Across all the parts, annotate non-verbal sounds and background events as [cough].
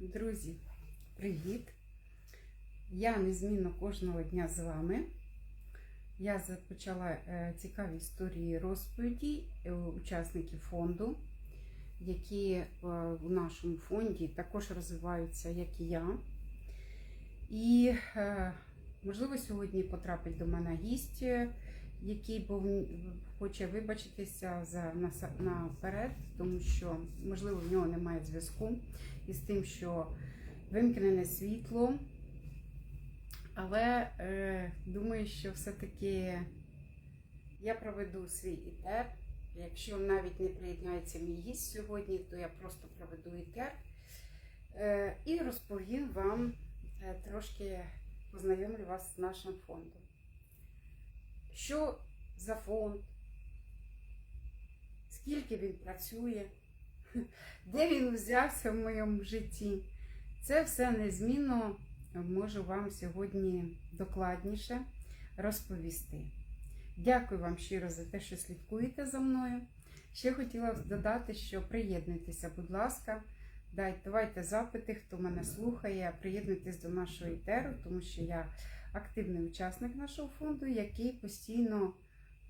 Друзі, привіт! Я незмінно кожного дня з вами. Я започала е, цікаві історії розповіді е, учасників фонду, які е, у нашому фонді також розвиваються, як і я. І, е, можливо, сьогодні потрапить до мене гість, е, який був, хоче вибачитися за наперед, тому що, можливо, в нього немає зв'язку із тим, що вимкнене світло. Але е, думаю, що все-таки я проведу свій ітер. Якщо навіть не приєднається мій гість сьогодні, то я просто проведу ітер е, і розповім вам е, трошки познайомлю вас з нашим фондом. Що за фонд? Скільки він працює? [laughs] Де він взявся в моєму житті? Це все незмінно можу вам сьогодні докладніше розповісти. Дякую вам щиро за те, що слідкуєте за мною. Ще хотіла додати, що приєднуйтеся, будь ласка, дайте, давайте запити, хто мене слухає, приєднуйтесь до нашого ітеру, тому що я активний учасник нашого фонду, який постійно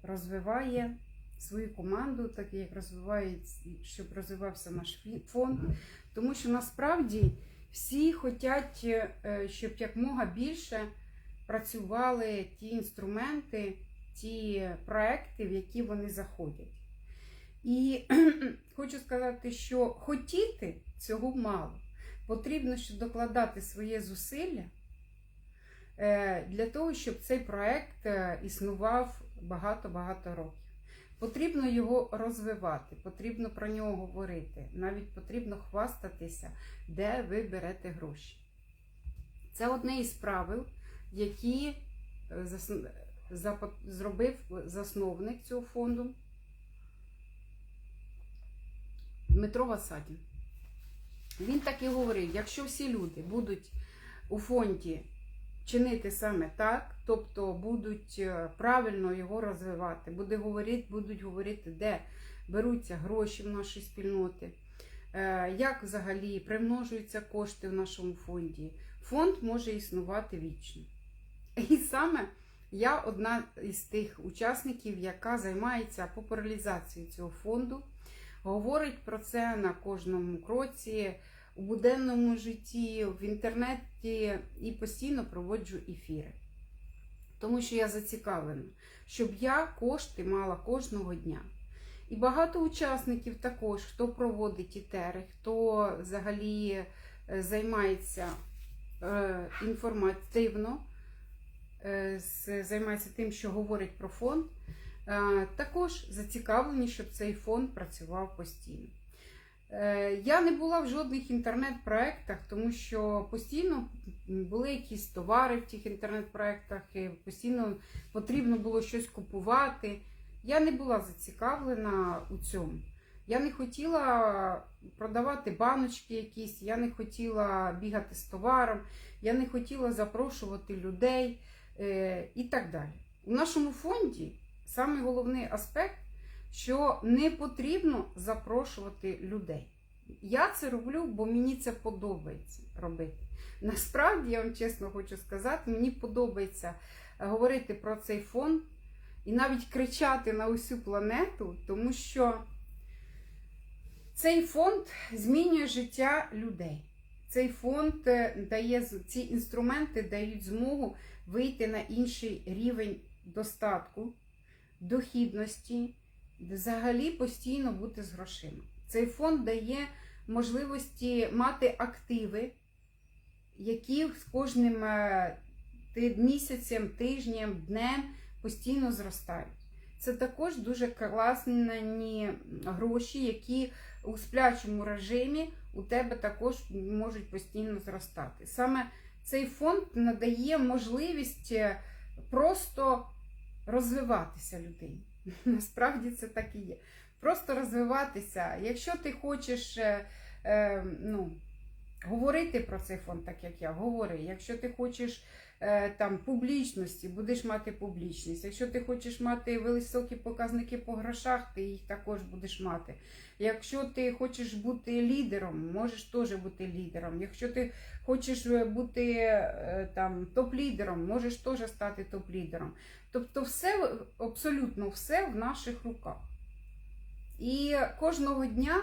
розвиває свою команду, так як розвиває, щоб розвивався наш фонд. Тому що насправді всі хочуть, е, щоб якмога більше працювали ті інструменти, ті проекти, в які вони заходять. І [clears throat] хочу сказати, що хотіти цього мало. Потрібно ще докладати своє зусилля для того, щоб цей проект е, існував багато-багато років. Потрібно його розвивати, потрібно про нього говорити, навіть потрібно хвастатися, де ви берете гроші. Це одне із правил, які е, зробив засновник цього фонду Дмитро Васадін. Він так і говорив: якщо всі люди будуть у фонді чинити саме так, тобто будуть е, правильно його розвивати, буде говорити, будуть говорити, де беруться гроші в наші спільноти, е, як взагалі примножуються кошти в нашому фонді. Фонд може існувати вічно. І саме я одна із тих учасників, яка займається популяризацією цього фонду, говорить про це на кожному кроці у буденному житті, в інтернеті і постійно проводжу ефіри. Тому що я зацікавлена, щоб я кошти мала кожного дня. І багато учасників також, хто проводить ітери, хто взагалі е, займається е, інформативно, е, займається тим, що говорить про фонд, також зацікавлені, щоб цей фонд працював постійно. Е, Я не була в жодних інтернет-проектах, тому що постійно були якісь товари в тих інтернет-проектах, і постійно потрібно було щось купувати. Я не була зацікавлена у цьому. Я не хотіла продавати баночки якісь, я не хотіла бігати з товаром, я не хотіла запрошувати людей е, і так далі. У нашому фонді самий головний аспект що не потрібно запрошувати людей. Я це роблю, бо мені це подобається робити. Насправді, я вам чесно хочу сказати, мені подобається е, говорити про цей фонд і навіть кричати на усю планету, тому що цей фонд змінює життя людей. Цей фонд е, дає ці інструменти дають змогу вийти на інший рівень достатку, дохідності, взагалі постійно бути з грошима. Цей фонд дає можливості мати активи, які з кожним е, місяцем, тижнем, днем постійно зростають. Це також дуже класні гроші, які у сплячому режимі у тебе також можуть постійно зростати. Саме цей фонд надає можливість е, просто розвиватися людині. [laughs] Насправді це так і є. Просто розвиватися. Якщо ти хочеш е, е, ну, говорити про цей фонд, так як я говори. Якщо ти хочеш там публічності, будеш мати публічність. Якщо ти хочеш мати високі показники по грошах, ти їх також будеш мати. Якщо ти хочеш бути лідером, можеш теж бути лідером. Якщо ти хочеш е, бути е, там топ-лідером, можеш теж стати топ-лідером. Тобто, все абсолютно все в наших руках. І кожного дня,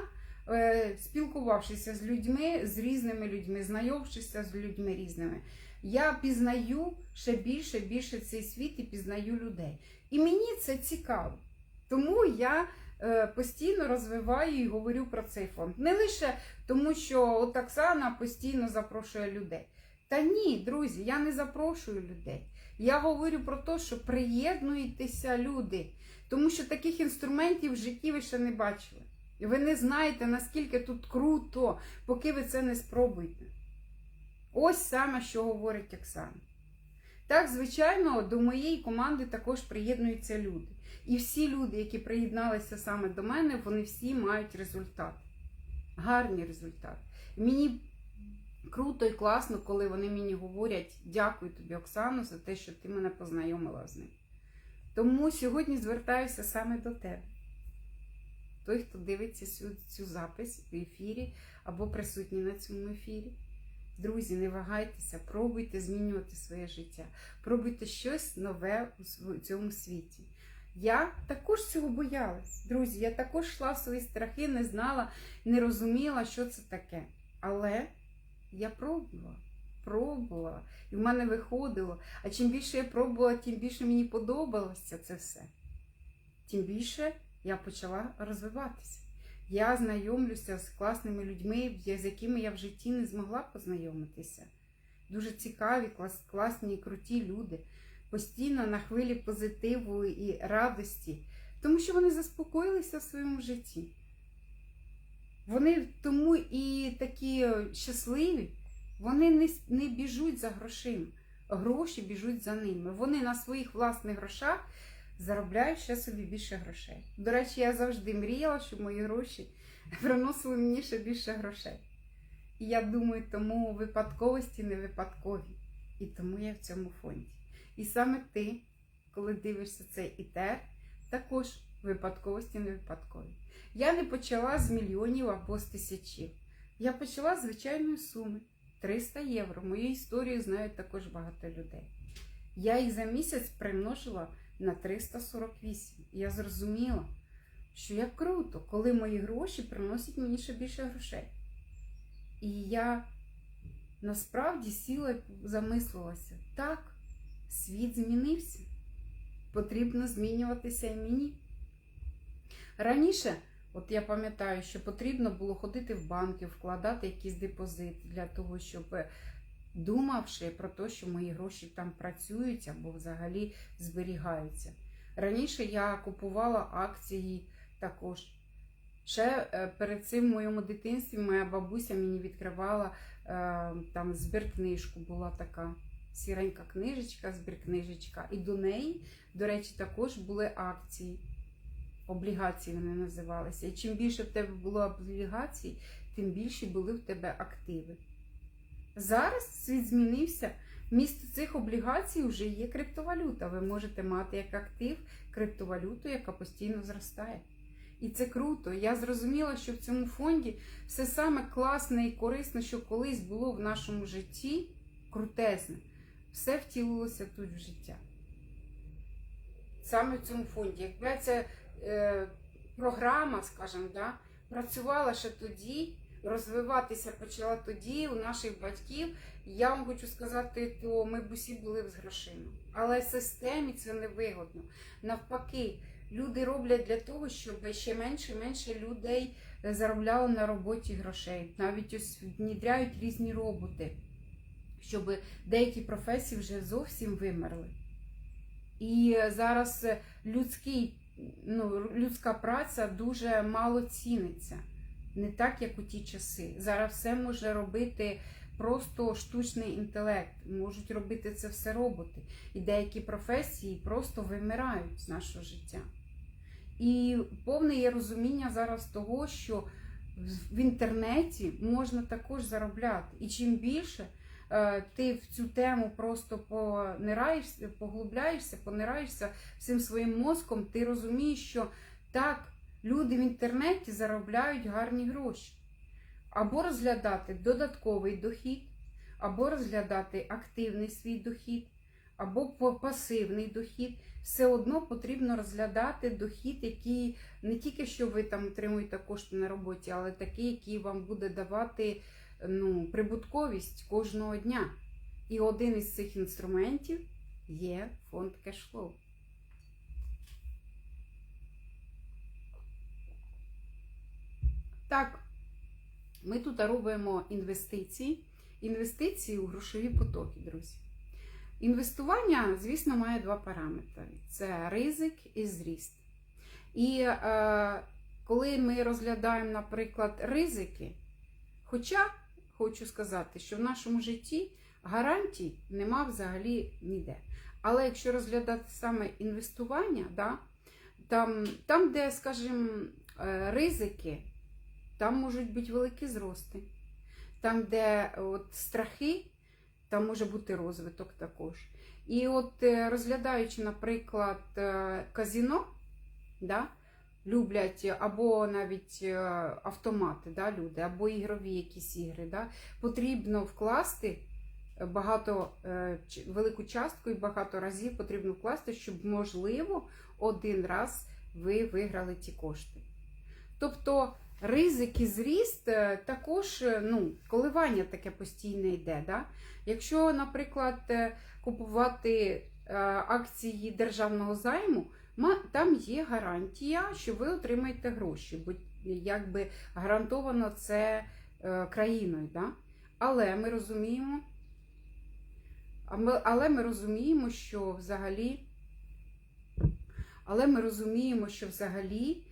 е, спілкувавшися з людьми, з різними людьми, знайомившися з людьми різними, я пізнаю ще більше більше цей світ і пізнаю людей. І мені це цікаво. Тому я е, постійно розвиваю і говорю про цей фонд. Не лише тому, що от Оксана постійно запрошує людей. Та ні, друзі, я не запрошую людей. Я говорю про те, що приєднуйтеся люди, тому що таких інструментів в житті ви ще не бачили. І ви не знаєте, наскільки тут круто, поки ви це не спробуєте. Ось саме, що говорить Оксана. Так, звичайно, до моєї команди також приєднуються люди. І всі люди, які приєдналися саме до мене, вони всі мають результат. Гарний результат. Мені круто і класно, коли вони мені говорять дякую тобі, Оксано, за те, що ти мене познайомила з ним. Тому сьогодні звертаюся саме до тебе. Той, хто дивиться цю, цю запись в ефірі або присутній на цьому ефірі. Друзі, не вагайтеся, пробуйте змінювати своє життя, пробуйте щось нове у цьому світі. Я також цього боялась. Друзі, я також йшла в свої страхи, не знала, не розуміла, що це таке. Але я пробувала, пробувала, і в мене виходило. А чим більше я пробувала, тим більше мені подобалося це все. Тим більше я почала розвиватися. Я знайомлюся з класними людьми, з якими я в житті не змогла познайомитися. Дуже цікаві, клас, класні і круті люди, постійно на хвилі позитиву і радості, тому що вони заспокоїлися в своєму житті. Вони тому і такі щасливі, вони не, не біжуть за грошима, гроші біжуть за ними. Вони на своїх власних грошах заробляю ще собі більше грошей. До речі, я завжди мріяла, щоб мої гроші приносили мені ще більше грошей. І я думаю, тому випадковості не випадкові. І тому я в цьому фонді. І саме ти, коли дивишся цей ітер, також випадковості не випадкові. Я не почала з мільйонів або з тисячів. Я почала з звичайної суми 300 євро. Мою історію знають також багато людей. Я їх за місяць примножила на 348. І я зрозуміла, що як круто, коли мої гроші приносять мені ще більше грошей. І я насправді сіла і замислилася, так, світ змінився. Потрібно змінюватися і мені. Раніше, от я пам'ятаю, що потрібно було ходити в банки, вкладати якийсь депозит для того, щоб думавши про те, що мої гроші там працюють або взагалі зберігаються. Раніше я купувала акції також. Ще е, перед цим в моєму дитинстві моя бабуся мені відкривала е, там збіркнижку, була така сіренька книжечка, збіркнижечка. І до неї, до речі, також були акції. Облігації вони називалися. І чим більше в тебе було облігацій, тим більше були в тебе активи. Зараз світ змінився. Вмісто цих облігацій вже є криптовалюта. Ви можете мати як актив криптовалюту, яка постійно зростає. І це круто. Я зрозуміла, що в цьому фонді все саме класне і корисне, що колись було в нашому житті, крутезне, все втілилося тут в життя. Саме в цьому фонді. Якби ця е, програма, скажімо, да, працювала ще тоді, розвиватися почала тоді у наших батьків, я вам хочу сказати, то ми б усі були б з грошима. Але системі це не вигодно. Навпаки, люди роблять для того, щоб ще менше і менше людей заробляло на роботі грошей. Навіть ось внідряють різні роботи, щоб деякі професії вже зовсім вимерли. І зараз людський, ну, людська праця дуже мало ціниться. Не так, як у ті часи. Зараз все може робити просто штучний інтелект. Можуть робити це все роботи. І деякі професії просто вимирають з нашого життя. І повне є розуміння зараз того, що в- інтернеті можна також заробляти. І чим більше е, ти в цю тему просто понираєшся, поглубляєшся, понираєшся всім своїм мозком, ти розумієш, що так, люди в інтернеті заробляють гарні гроші. Або розглядати додатковий дохід, або розглядати активний свій дохід, або пасивний дохід. Все одно потрібно розглядати дохід, який не тільки що ви там отримуєте кошти на роботі, але такий, який вам буде давати ну, прибутковість кожного дня. І один із цих інструментів є фонд кешфлоу. Так, ми тут робимо інвестиції. Інвестиції у грошові потоки, друзі. Інвестування, звісно, має два параметри: це ризик і зріст. І е, коли ми розглядаємо, наприклад, ризики, хоча хочу сказати, що в нашому житті гарантій нема взагалі ніде. Але якщо розглядати саме інвестування, да, там, там, де, скажімо, е, ризики, там можуть бути великі зрости. Там, де от, страхи, там може бути розвиток також. І от е, розглядаючи, наприклад, е, казіно, да, люблять або навіть е, автомати, да, люди, або ігрові якісь ігри, да, потрібно вкласти багато, велику частку і багато разів потрібно вкласти, щоб, можливо, один раз ви виграли ті кошти. Тобто ризик і зріст е, також е, ну, коливання таке постійне йде. Да? Якщо, наприклад, е, купувати акції державного займу, там є гарантія, що ви отримаєте гроші, бо якби гарантовано це країною. Да? Але ми розуміємо, але ми розуміємо, що взагалі, але ми розуміємо, що взагалі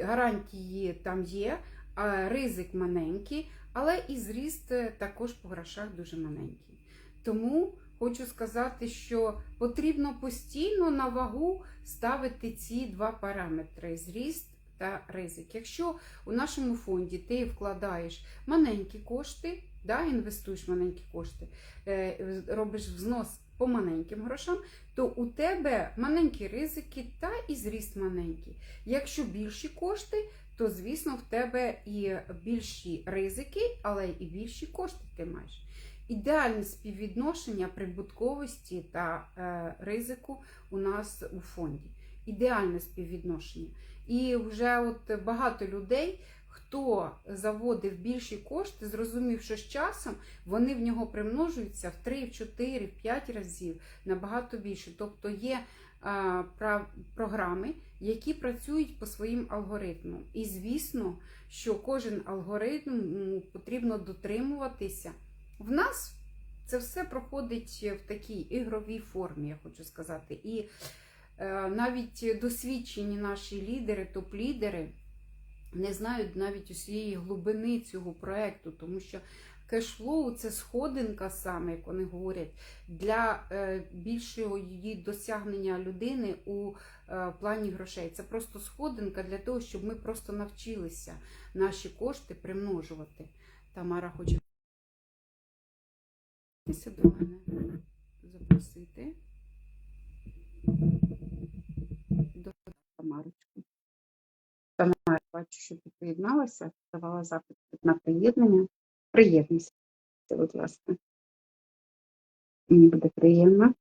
гарантії там є, а ризик маленький, але і зріст е, також по грошах дуже маленький. Тому хочу сказати, що потрібно постійно на вагу ставити ці два параметри: зріст та ризик. Якщо у нашому фонді ти вкладаєш маленькі кошти, да, інвестуєш маленькі кошти, е, робиш взнос по маленьким грошам, то у тебе маленькі ризики та і зріст маленький. Якщо більші кошти, то звісно в тебе і більші ризики, але і більші кошти ти маєш. Ідеальне співвідношення прибутковості та е, ризику у нас у фонді. Ідеальне співвідношення. І вже от багато людей, хто заводив більші кошти, зрозумів, що з часом вони в нього примножуються в 3, в 4, в 5 разів набагато більше. Тобто є програми, які працюють по своїм алгоритмам. І звісно, що кожен алгоритм потрібно дотримуватися. В нас це все проходить в такій ігровій формі, я хочу сказати. І е, навіть досвідчені наші лідери, топ-лідери, не знають навіть усієї глибини цього проекту, тому що кешфлоу це сходинка саме, як вони говорять, для е, більшого її досягнення людини у е, плані грошей. Це просто сходинка для того, щоб ми просто навчилися наші кошти примножувати. Тамара хоче до мене запросити до Тамарочку. Тамара, бачу, що ти приєдналася, давала запит на приєднання. Приєднуйся, будь ласка. Мені буде приємно.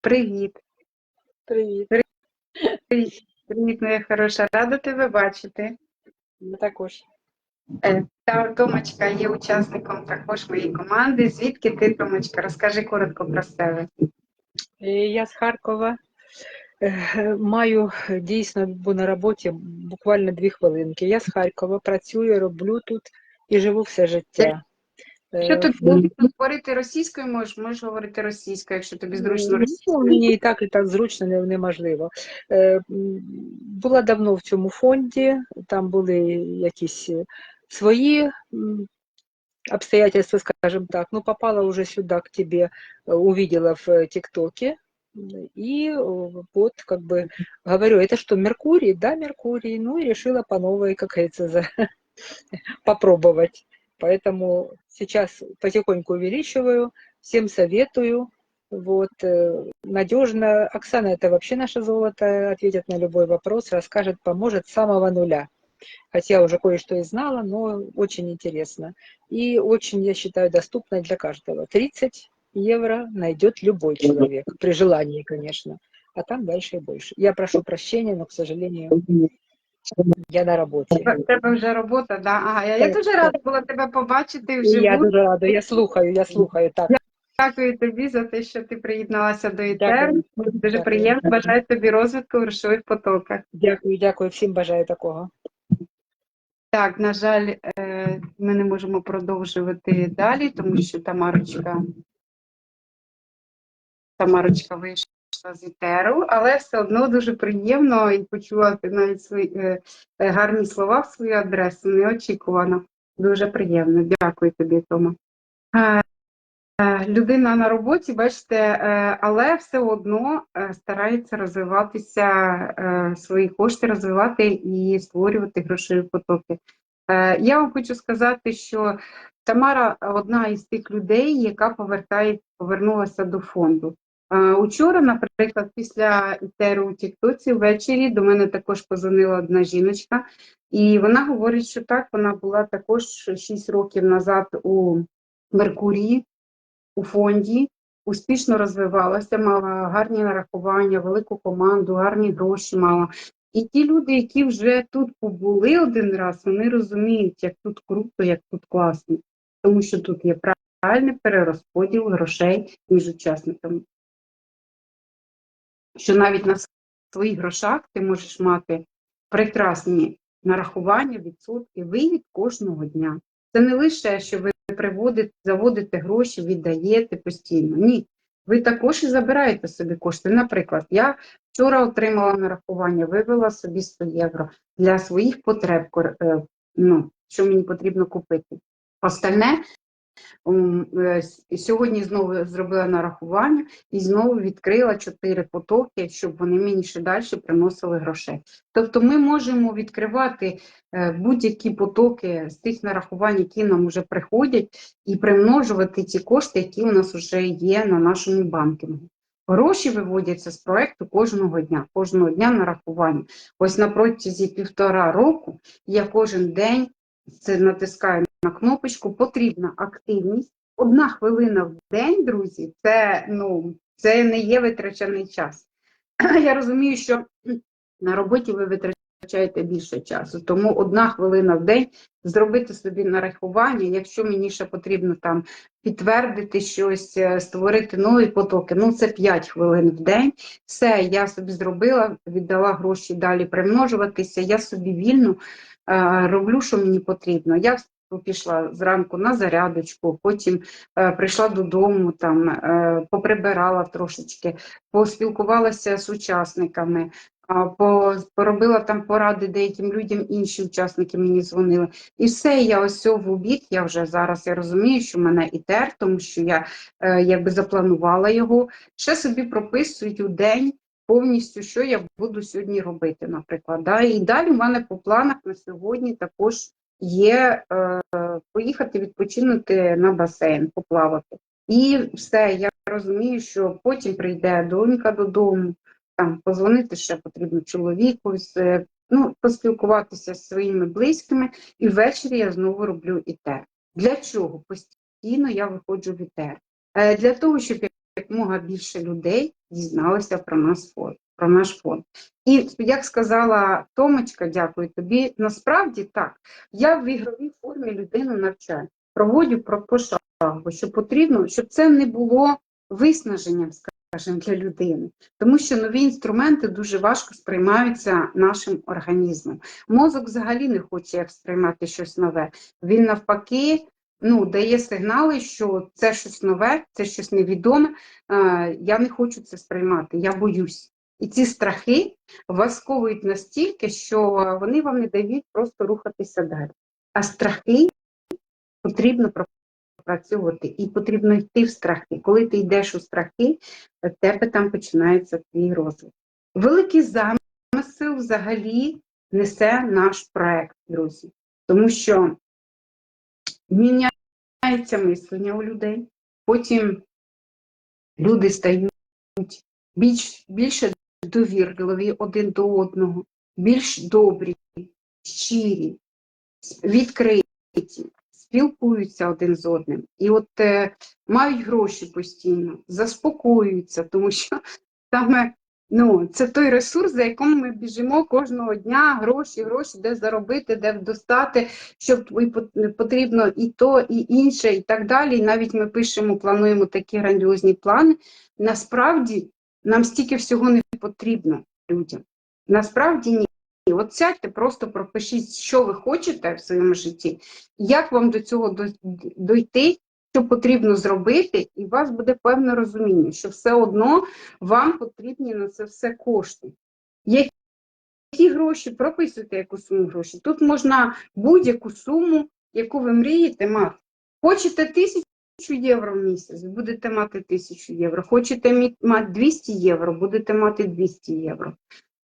Привіт. Привіт, Привіт, Привіт, моя хороша. Рада тебе бачити. я також. Е, Та Томочка є учасником також моєї команди. Звідки ти, Томочка? Розкажи коротко про себе. Е, Я з Харкова. Е, Маю дійсно, бо на роботі буквально дві хвилинки. Я з Харкова працюю, роблю тут і живу все життя. Е, тут говорити російською, можеш, можеш говорити російською, якщо тобі зручно Ну, російською. Мені і так, і так зручно неможливо. Була давно в цьому фонді, там були якісь м, обстоятельства, скажем так. Ну, попала уже сюда к тебе, э, увидела в э, ТикТоке. И э, вот как бы говорю, это что, Меркурий? Да, Меркурий. Ну, и решила по новой, как говорится, за... [laughs] попробовать. Поэтому сейчас потихоньку увеличиваю, всем советую. Вот, надежно. Оксана, это вообще наше золото, ответит на любой вопрос, расскажет, поможет с самого нуля. Хотя уже кое-что и знала, но очень интересно. И очень, я считаю, доступно для каждого. 30 евро найдет любой человек, при желании, конечно. А там дальше и больше. Я прошу прощения, но, к сожалению, я на роботі. У тебе вже робота, да? Ага, я, я дуже рада була тебе побачити І вживу. я дуже рада, я слухаю, я слухаю. Так, Дякую тобі за те, що ти приєдналася до ІТЕР. Дуже приємно. Бажаю тобі розвитку в грошових потоках. дякую, дякую, всім бажаю такого. Так, на жаль, е, ми не можемо продовжувати далі, тому що Тамарочка, Тамарочка вийшла з ітеру, але все одно дуже приємно і почувати навіть свої е, е, гарні слова в свою адресу. Неочікувано. Дуже приємно. Дякую тобі, Тома. Е, Людина на роботі, бачите, е, але все одно е, старається розвиватися, свої кошти розвивати і створювати грошові потоки. Я вам хочу сказати, що Тамара одна із тих людей, яка повертає, повернулася до фонду. Учора, наприклад, після ітеру у Тіктоці ввечері до мене також позвонила одна жіночка, і вона говорить, що так, вона була також 6 років назад у Меркурії, у фонді, успішно розвивалася, мала гарні нарахування, велику команду, гарні гроші мала. І ті люди, які вже тут побули один раз, вони розуміють, як тут круто, як тут класно, тому що тут є правильний перерозподіл грошей між учасниками. Що навіть на своїх грошах ти можеш мати прекрасні нарахування, відсотки, вивід кожного дня. Це не лише, що ви приводите, заводите гроші, віддаєте постійно. Ні. Ви також і забираєте собі кошти. Наприклад, я вчора отримала нарахування, вивела собі 100 євро для своїх потреб, е, ну, що мені потрібно купити. Остальне сьогодні знову зробила нарахування і знову відкрила чотири потоки, щоб вони мені ще далі приносили грошей. Тобто ми можемо відкривати е, будь-які потоки з тих нарахувань, які нам вже приходять, і примножувати ті кошти, які у нас вже є на нашому банкінгу. Гроші виводяться з проекту кожного дня, кожного дня нарахування. Ось на протязі півтора року я кожен день це натискаю на кнопочку, потрібна активність. Одна хвилина в день, друзі, це, ну, це не є витрачений час. [clears throat] Я розумію, що на роботі ви витрачаєте більше часу, тому одна хвилина в день зробити собі нарахування, якщо мені ще потрібно там підтвердити щось, е, створити нові потоки, ну це 5 хвилин в день. Все, я собі зробила, віддала гроші далі примножуватися, я собі вільно е, роблю, що мені потрібно. Я пішла зранку на зарядочку, потім е, прийшла додому, там, е, поприбирала трошечки, поспілкувалася з учасниками, а, по, поробила там поради деяким людям, інші учасники мені дзвонили. І все, я ось в обід, я вже зараз я розумію, що мене ітер, тому що я е, якби запланувала його. Ще собі прописують день повністю, що я буду сьогодні робити, наприклад. Да? І далі в мене по планах на сьогодні також є е, поїхати відпочинути на басейн, поплавати. І все, я розумію, що потім прийде донька додому, там позвонити ще потрібно чоловіку, з- ну, поспілкуватися зі своїми близькими, і ввечері я знову роблю ітер. Для чого? Постійно я виходжу в ітер. Е, Для того, щоб якомога більше людей дізналося про нас фонд, про наш фонд. І як сказала Томочка, дякую тобі. Насправді так, я в ігровій формі людину навчаю, проводжу про пошагу, що потрібно, щоб це не було виснаженням, скажімо, для людини, тому що нові інструменти дуже важко сприймаються нашим організмом. Мозок взагалі не хоче сприймати щось нове. Він навпаки. Ну, дає сигнали, що це щось нове, це щось невідоме. Я не хочу це сприймати, я боюсь. І ці страхи вас сковують настільки, що вони вам не дають просто рухатися далі. А страхи потрібно пропрацьовувати, і потрібно йти в страхи. Коли ти йдеш у страхи, в тебе там починається твій розвиток. Великий замисел взагалі несе наш проект, друзі, тому що міняється мислення у людей, потім люди стають більш, більше довірливі один до одного, більш добрі, щирі, відкриті, спілкуються один з одним. І от е, мають гроші постійно, заспокоюються, тому що саме ну, це той ресурс, за яким ми біжимо кожного дня, гроші, гроші, де заробити, де достати, пот- потрібно і то, і інше, і так далі. І навіть ми пишемо, плануємо такі грандіозні плани. Насправді нам стільки всього не потрібно людям. Насправді ні. От сядьте, просто пропишіть, що ви хочете в своєму житті, як вам до цього дойти, що потрібно зробити, і у вас буде певне розуміння, що все одно вам потрібні на це все кошти. Які гроші, прописуйте яку суму грошей. Тут можна будь-яку суму, яку ви мрієте мати. Хочете тисячу євро в місяць, будете мати тисячу євро. Хочете мати 200 євро, будете мати 200 євро.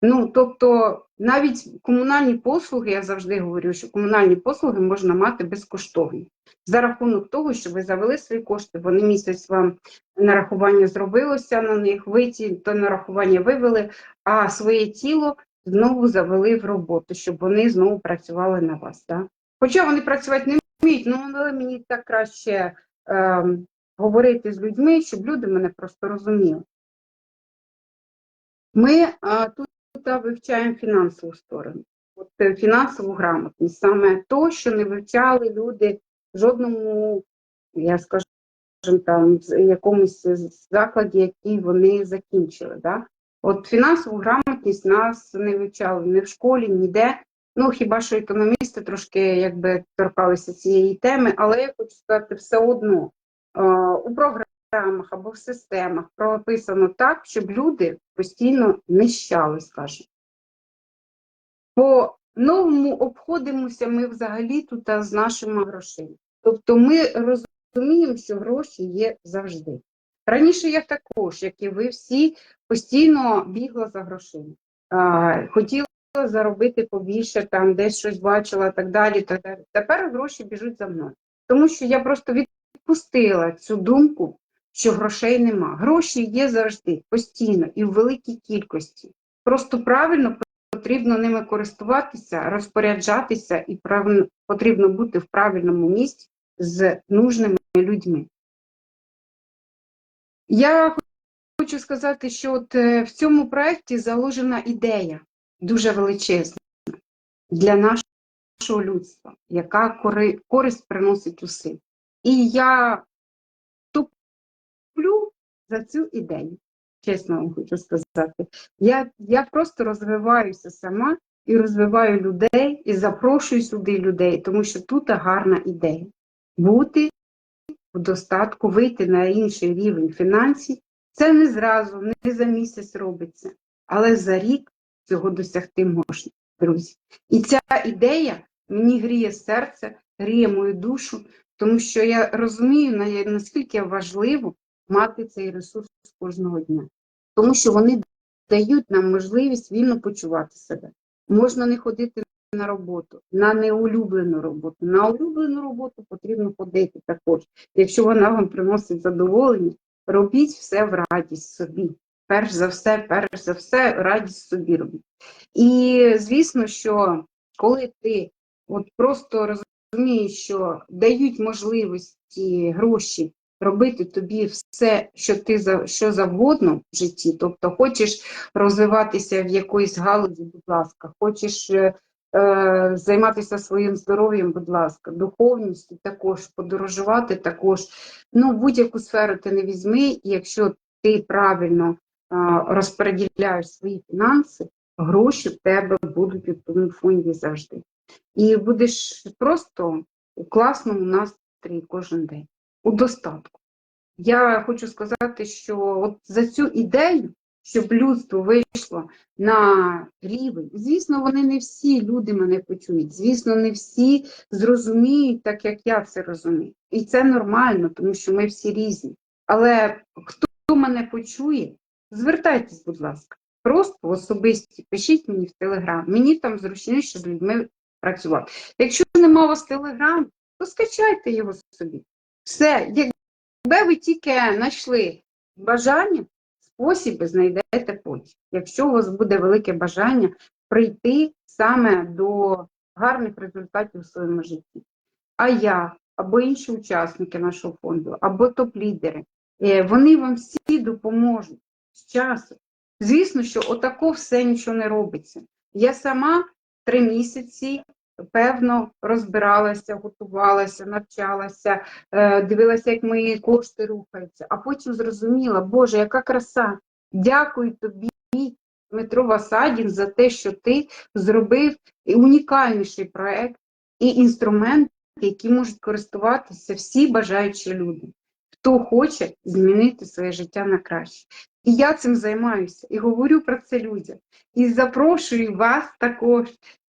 Ну, тобто, навіть комунальні послуги, я завжди говорю, що комунальні послуги можна мати безкоштовно. За рахунок того, що ви завели свої кошти, вони місяць вам нарахування зробилося на них, ви ті то нарахування вивели, а своє тіло знову завели в роботу, щоб вони знову працювали на вас. Да? Хоча вони працювати не вміють, ну але мені так краще е, говорити з людьми, щоб люди мене просто розуміли. Ми а, тут вивчаємо фінансову сторону, от, е, фінансову грамотність, саме то, що не вивчали люди в жодному, я скажу, там, якомусь закладі, який вони закінчили. Да? От фінансову грамотність нас не вивчали ні в школі, ніде. Ну, хіба що економісти трошки якби торкалися цієї теми, але я хочу сказати, все одно у програмах або в системах прописано так, щоб люди постійно нищали, скажімо. По новому обходимося ми взагалі тут з нашими грошима. Тобто ми розуміємо, що гроші є завжди. Раніше я також, як і ви всі, постійно бігла за грошима. Хотіла заробити побільше, там десь щось бачила, так далі. Так далі. Тепер гроші біжуть за мною. Тому що я просто відпустила цю думку, що грошей нема. Гроші є завжди, постійно і в великій кількості. Просто правильно потрібно ними користуватися, розпоряджатися, і правильно, потрібно бути в правильному місці з нужними людьми. Я хочу сказати, що от е, в цьому проєкті заложена ідея дуже величезна для нашого людства, яка кори- користь приносить усім. І я туплю за цю ідею, чесно вам хочу сказати. Я, я просто розвиваюся сама і розвиваю людей, і запрошую сюди людей, тому що тут гарна ідея. Бути в достатку, вийти на інший рівень фінансів. Це не зразу, не за місяць робиться, але за рік цього досягти можна, друзі. І ця ідея мені гріє серце, гріє мою душу, тому що я розумію, наскільки важливо мати цей ресурс кожного дня. Тому що вони дають нам можливість вільно почувати себе. Можна не ходити на роботу, на неулюблену роботу. На улюблену роботу потрібно ходити також. Якщо вона вам приносить задоволення, робіть все в радість собі. Перш за все, перш за все, радість собі робіть. І звісно, що коли ти от просто розумієш, що дають можливості гроші робити тобі все, що ти за що завгодно в житті, тобто хочеш розвиватися в якоїсь галузі, будь ласка, хочеш е, е, займатися своїм здоров'ям, будь ласка, духовністю також, подорожувати також. Ну, будь-яку сферу ти не візьми, і якщо ти правильно а, розподіляєш свої фінанси, гроші в тебе будуть у тому фонді завжди. І будеш просто у класному настрої кожен день, у достатку. Я хочу сказати, що от за цю ідею щоб людство вийшло на рівень. Звісно, вони не всі люди мене почують. Звісно, не всі зрозуміють так, як я це розумію. І це нормально, тому що ми всі різні. Але хто мене почує, звертайтесь, будь ласка. Просто в особисті пишіть мені в Телеграм. Мені там зручніше з людьми працювати. Якщо нема у вас Телеграм, то скачайте його собі. Все, якби ви тільки знайшли бажання, спосіби знайдете потім. Якщо у вас буде велике бажання прийти саме до гарних результатів у своєму житті. А я, або інші учасники нашого фонду, або топ-лідери, е, вони вам всі допоможуть з часу. Звісно, що отако все нічого не робиться. Я сама три місяці, певно, розбиралася, готувалася, навчалася, е, дивилася, як мої кошти рухаються, а потім зрозуміла, Боже, яка краса! Дякую тобі, Дмитро Васадін, за те, що ти зробив унікальніший проект і інструмент, які можуть користуватися всі бажаючі люди, хто хоче змінити своє життя на краще. І я цим займаюся і говорю про це людям. І запрошую вас також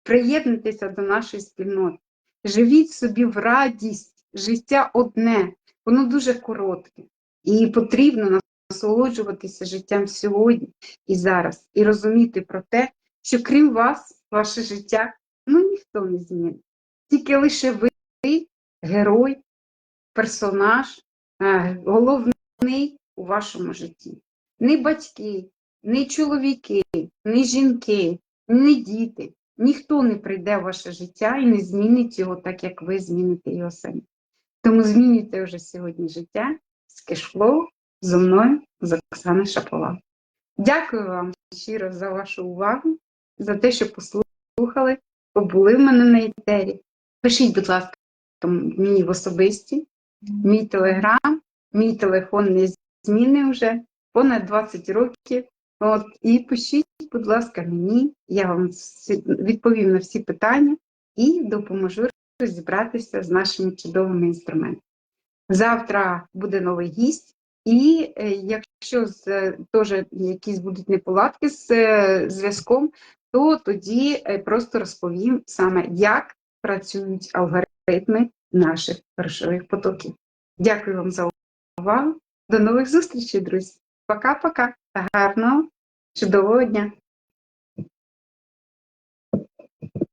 приєднатися до нашої спільноти. Живіть собі в радість, життя одне, воно дуже коротке. І потрібно насолоджуватися життям сьогодні і зараз, і розуміти про те, що крім вас, ваше життя ну ніхто не змінить. Тільки лише ви, герой, персонаж, е, головний у вашому житті. Не батьки, не чоловіки, не жінки, не діти. Ніхто не прийде в ваше життя і не змінить його так, як ви зміните його самі. Тому змінюйте вже сьогодні життя з кешфлоу зі мною, з Оксаною Шаповал. Дякую вам щиро за вашу увагу, за те, що послухали, побули в мене на етері. Пишіть, будь ласка, мені в особисті, мій телеграм, мій телефон не змінив вже понад 20 років. От, і пишіть, будь ласка, мені, я вам відповім на всі питання і допоможу розібратися з нашими чудовими інструментами. Завтра буде новий гість, і е, якщо з, е, теж якісь будуть неполадки з е, зв'язком, то тоді просто розповім саме, як працюють алгоритми наших грошових потоків. Дякую вам за увагу. До нових зустрічей, друзі. Пока-пока. Гарного, чудового дня.